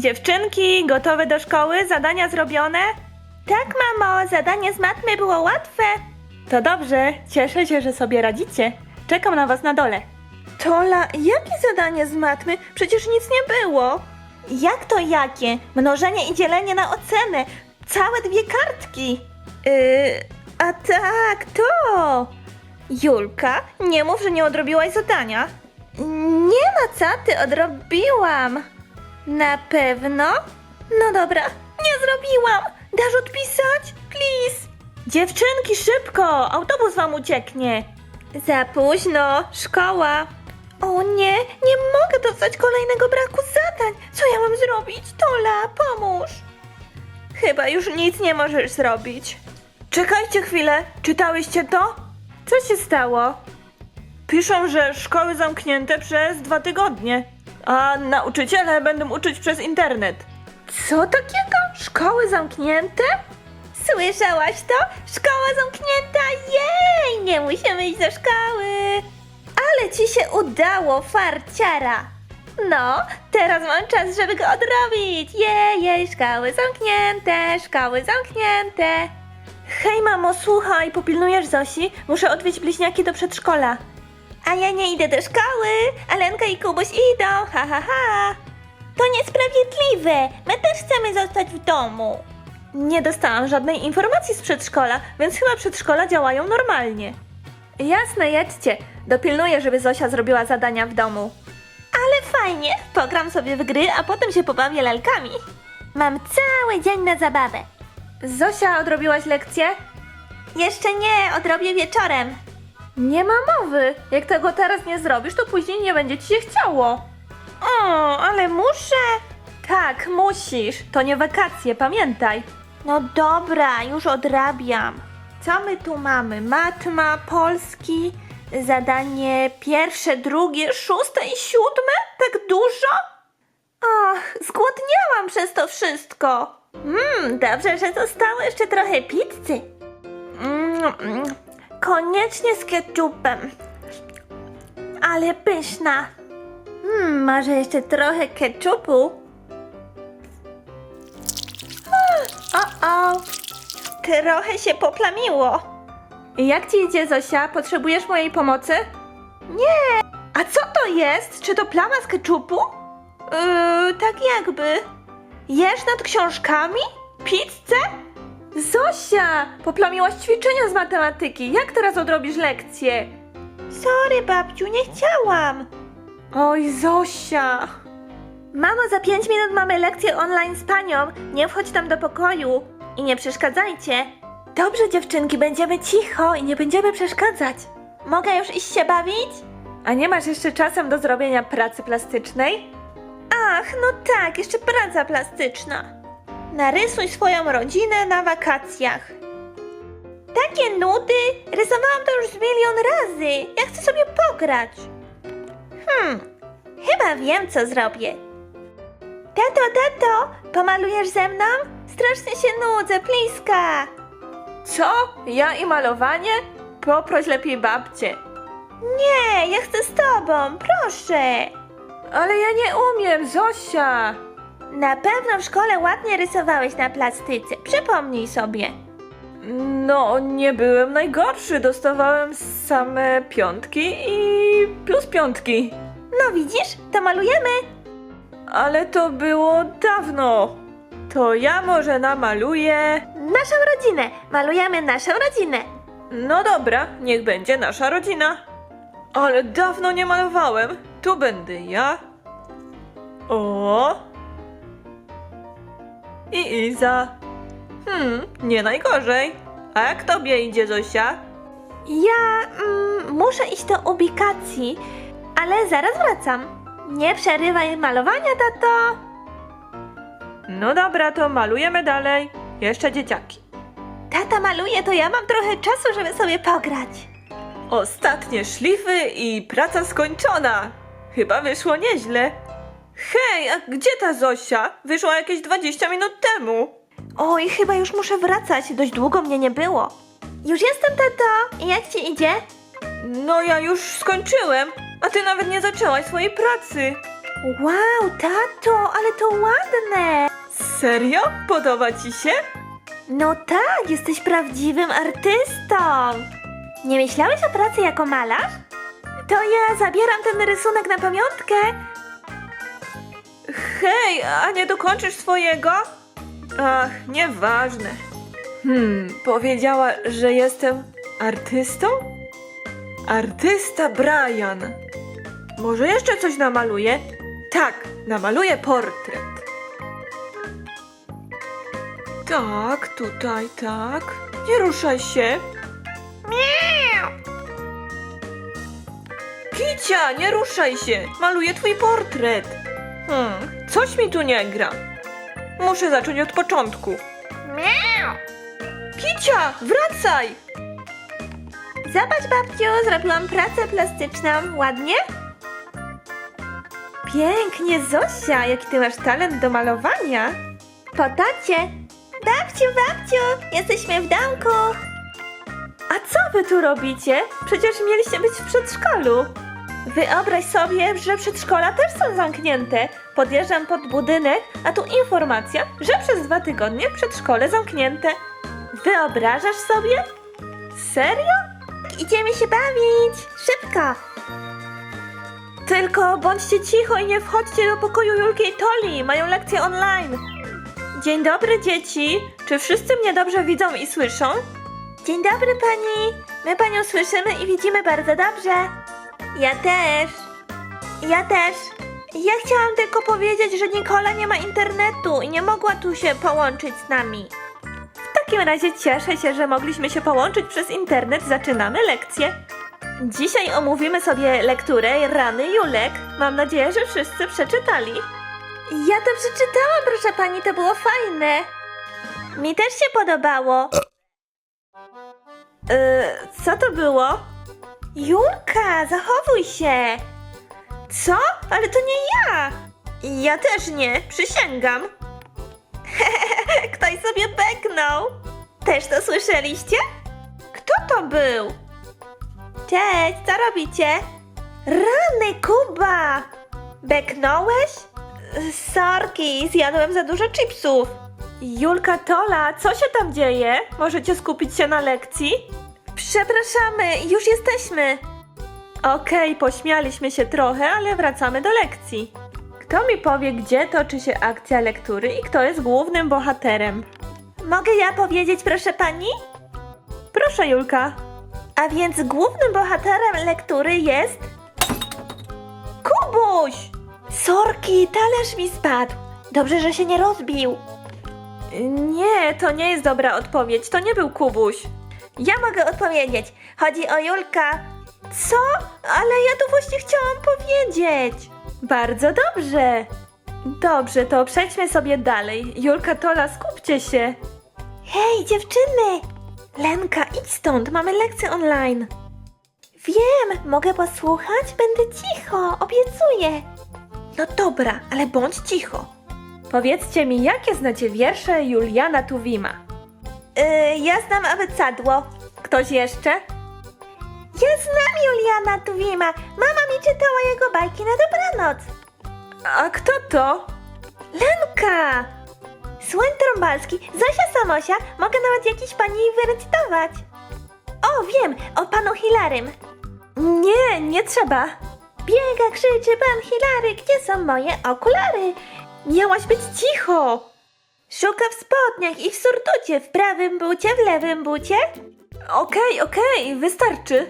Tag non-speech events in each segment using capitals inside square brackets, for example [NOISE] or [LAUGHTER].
Dziewczynki, gotowe do szkoły? Zadania zrobione? Tak, mamo, zadanie z matmy było łatwe. To dobrze, cieszę się, że sobie radzicie. Czekam na was na dole. Tola, jakie zadanie z matmy? Przecież nic nie było. Jak to jakie? Mnożenie i dzielenie na ocenę. Całe dwie kartki. Yy, a tak, to. Julka, nie mów, że nie odrobiłaś zadania. Nie ma co, ty odrobiłam. Na pewno? No dobra, nie zrobiłam. Dasz odpisać? Please. Dziewczynki, szybko! Autobus wam ucieknie. Za późno, szkoła. O nie, nie mogę dostać kolejnego braku zadań. Co ja mam zrobić? Tola, pomóż. Chyba już nic nie możesz zrobić. Czekajcie chwilę, czytałyście to? Co się stało? Piszą, że szkoły zamknięte przez dwa tygodnie, a nauczyciele będą uczyć przez internet. Co takiego? Szkoły zamknięte? Słyszałaś to? Szkoła zamknięta! Jej! Nie musimy iść do szkoły! Ale ci się udało, farciara! No, teraz mam czas, żeby go odrobić! Jej, jej, szkoły zamknięte, szkoły zamknięte! Hej mamo, słuchaj, popilnujesz Zosi? Muszę odwieźć bliźniaki do przedszkola. A ja nie idę do szkoły, Alenka i Kubuś idą, ha ha ha. To niesprawiedliwe, my też chcemy zostać w domu. Nie dostałam żadnej informacji z przedszkola, więc chyba przedszkola działają normalnie. Jasne, jedźcie. Dopilnuję, żeby Zosia zrobiła zadania w domu. Ale fajnie, pogram sobie w gry, a potem się pobawię lalkami. Mam cały dzień na zabawę. Zosia, odrobiłaś lekcję? Jeszcze nie, odrobię wieczorem. Nie ma mowy. Jak tego teraz nie zrobisz, to później nie będzie ci się chciało. O, ale muszę. Tak, musisz. To nie wakacje, pamiętaj. No dobra, już odrabiam. Co my tu mamy? Matma, polski, zadanie pierwsze, drugie, szóste i siódme? Tak dużo? Och, zgłodniałam przez to wszystko. Mmm, dobrze, że zostało jeszcze trochę pizzy. Mm, mm, koniecznie z ketchupem. Ale pyszna. Mmm, może jeszcze trochę ketchupu? O, o, trochę się poplamiło. Jak ci idzie, Zosia? Potrzebujesz mojej pomocy? Nie. A co to jest? Czy to plama z ketchupu? Yy, tak jakby. Jesz nad książkami? Pizzę? Zosia! Poplamiłaś ćwiczenia z matematyki. Jak teraz odrobisz lekcję? Sorry, babciu, nie chciałam. Oj, Zosia! Mamo, za pięć minut mamy lekcję online z panią. Nie wchodź tam do pokoju i nie przeszkadzajcie. Dobrze, dziewczynki, będziemy cicho i nie będziemy przeszkadzać. Mogę już iść się bawić? A nie masz jeszcze czasem do zrobienia pracy plastycznej? Ach, no tak, jeszcze praca plastyczna. Narysuj swoją rodzinę na wakacjach. Takie nudy! Rysowałam to już z milion razy. Ja chcę sobie pograć. Hmm, chyba wiem, co zrobię. Tato, tato, pomalujesz ze mną? Strasznie się nudzę, pliska. Co? Ja i malowanie? Poproś lepiej babcię. Nie, ja chcę z tobą, proszę. Ale ja nie umiem, Zosia. Na pewno w szkole ładnie rysowałeś na plastyce. Przypomnij sobie. No, nie byłem najgorszy. Dostawałem same piątki i plus piątki. No widzisz, to malujemy. Ale to było dawno. To ja może namaluję. Naszą rodzinę. Malujemy naszą rodzinę. No dobra, niech będzie nasza rodzina. Ale dawno nie malowałem. Tu będę ja. O. I Iza. Hmm, nie najgorzej. A jak tobie idzie, Zosia? Ja mm, muszę iść do ubikacji, ale zaraz wracam. Nie przerywaj malowania, tato. No dobra, to malujemy dalej. Jeszcze dzieciaki. Tata maluje, to ja mam trochę czasu, żeby sobie pograć. Ostatnie szlify i praca skończona. Chyba wyszło nieźle. Hej, a gdzie ta Zosia? Wyszła jakieś 20 minut temu. Oj, chyba już muszę wracać. Dość długo mnie nie było. Już jestem, tato. I jak ci idzie? No, ja już skończyłem, a ty nawet nie zaczęłaś swojej pracy. Wow, tato, ale to ładne! Serio? Podoba ci się? No tak, jesteś prawdziwym artystą! Nie myślałeś o pracy jako malarz? To ja zabieram ten rysunek na pamiątkę. Hej, a nie dokończysz swojego? Ach, nieważne. Hmm, powiedziała, że jestem artystą? Artysta Brian. Może jeszcze coś namaluję? Tak, namaluję portret. Tak, tutaj, tak. Nie ruszaj się. Miau. Kicia, nie ruszaj się. Maluję twój portret. Hmm, coś mi tu nie gra. Muszę zacząć od początku. Miau! Kicia, wracaj! Zobacz, babciu, zrobiłam pracę plastyczną. Ładnie? Pięknie, Zosia, jaki ty masz talent do malowania. Po tacie. Babciu, babciu, jesteśmy w domku. A co wy tu robicie? Przecież mieliście być w przedszkolu. Wyobraź sobie, że przedszkola też są zamknięte. Podjeżdżam pod budynek, a tu informacja, że przez dwa tygodnie przedszkole zamknięte. Wyobrażasz sobie? Serio? Idziemy się bawić! Szybko! Tylko bądźcie cicho i nie wchodźcie do pokoju Julki i Toli. Mają lekcje online. Dzień dobry, dzieci. Czy wszyscy mnie dobrze widzą i słyszą? Dzień dobry, pani. My panią słyszymy i widzimy bardzo dobrze. Ja też. Ja też. Ja chciałam tylko powiedzieć, że Nikola nie ma internetu i nie mogła tu się połączyć z nami. W takim razie cieszę się, że mogliśmy się połączyć przez internet. Zaczynamy lekcję. Dzisiaj omówimy sobie lekturę Rany Julek. Mam nadzieję, że wszyscy przeczytali. Ja to przeczytałam, proszę pani, to było fajne. Mi też się podobało. Yy, co to było? Julka, zachowuj się. Co? Ale to nie ja. Ja też nie, przysięgam. [LAUGHS] Ktoś sobie beknął. Też to słyszeliście? Kto to był? Cześć, co robicie? Rany, Kuba! Beknąłeś? Sorki, zjadłem za dużo chipsów. Julka Tola, co się tam dzieje? Możecie skupić się na lekcji? Przepraszamy, już jesteśmy. Okej, pośmialiśmy się trochę, ale wracamy do lekcji. Kto mi powie, gdzie toczy się akcja lektury i kto jest głównym bohaterem? Mogę ja powiedzieć, proszę pani? Proszę, Julka. A więc głównym bohaterem lektury jest. Kubuś! Sorki, talerz mi spadł. Dobrze, że się nie rozbił. Nie, to nie jest dobra odpowiedź. To nie był Kubuś. Ja mogę odpowiedzieć. Chodzi o Julka. Co? Ale ja tu właśnie chciałam powiedzieć. Bardzo dobrze. Dobrze, to przejdźmy sobie dalej. Julka Tola, skupcie się. Hej, dziewczyny! Lenka, idź stąd, mamy lekcję online. Wiem, mogę posłuchać? Będę cicho, obiecuję. No dobra, ale bądź cicho. Powiedzcie mi, jakie znacie wiersze Juliana Tuwima? Yy, ja znam abecadło. Ktoś jeszcze? Ja znam Juliana Tuwima. Mama mi czytała jego bajki na dobranoc. A kto to? Lenka! Słoń Trąbalski, Zosia Samosia, mogę nawet jakiś pani wyrecytować. O, wiem, o panu Hilarym. Nie, nie trzeba. Biega, krzyczy pan Hilary, gdzie są moje okulary? Miałaś być cicho. Szuka w spodniach i w surducie, w prawym bucie, w lewym bucie. Okej, okej, wystarczy.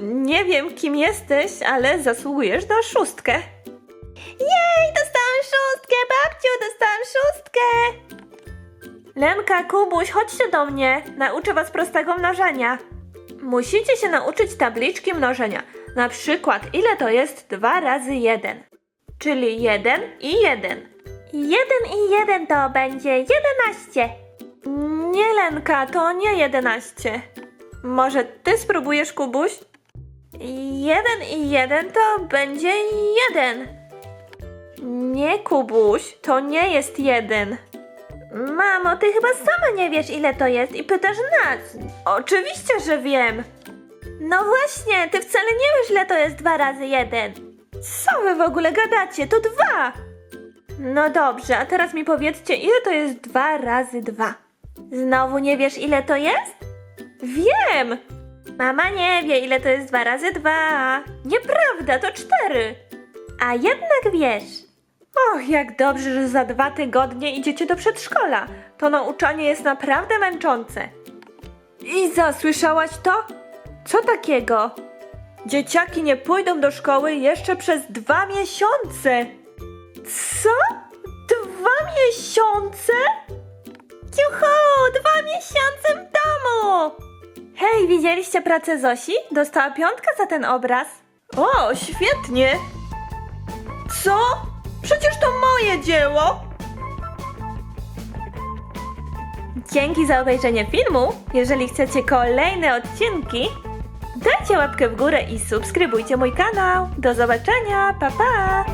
Nie wiem, kim jesteś, ale zasługujesz na szóstkę. Jej, dostałam szóstkę, babciu, dostałam szóstkę! Lenka, Kubuś, chodźcie do mnie. Nauczę was prostego mnożenia. Musicie się nauczyć tabliczki mnożenia. Na przykład, ile to jest 2 razy 1? Czyli 1 i 1. 1 i 1 to będzie 11. Nie, Lenka, to nie 11. Może ty spróbujesz, Kubuś? 1 i 1 to będzie 1. Nie, Kubuś, to nie jest jeden. Mamo, ty chyba sama nie wiesz, ile to jest i pytasz nas. Oczywiście, że wiem. No właśnie, ty wcale nie wiesz, ile to jest dwa razy jeden. Co wy w ogóle gadacie? To dwa! No dobrze, a teraz mi powiedzcie, ile to jest dwa razy dwa? Znowu nie wiesz, ile to jest? Wiem! Mama nie wie, ile to jest dwa razy dwa. Nieprawda, to cztery. A jednak wiesz. Och, jak dobrze, że za dwa tygodnie idziecie do przedszkola. To nauczanie jest naprawdę męczące. Iza, słyszałaś to? Co takiego? Dzieciaki nie pójdą do szkoły jeszcze przez dwa miesiące. Co? Dwa miesiące? Juhu, dwa miesiące w domu! Hej, widzieliście pracę Zosi? Dostała piątkę za ten obraz. O, świetnie! Co? Przecież to moje dzieło! Dzięki za obejrzenie filmu. Jeżeli chcecie kolejne odcinki, dajcie łapkę w górę i subskrybujcie mój kanał. Do zobaczenia, pa pa!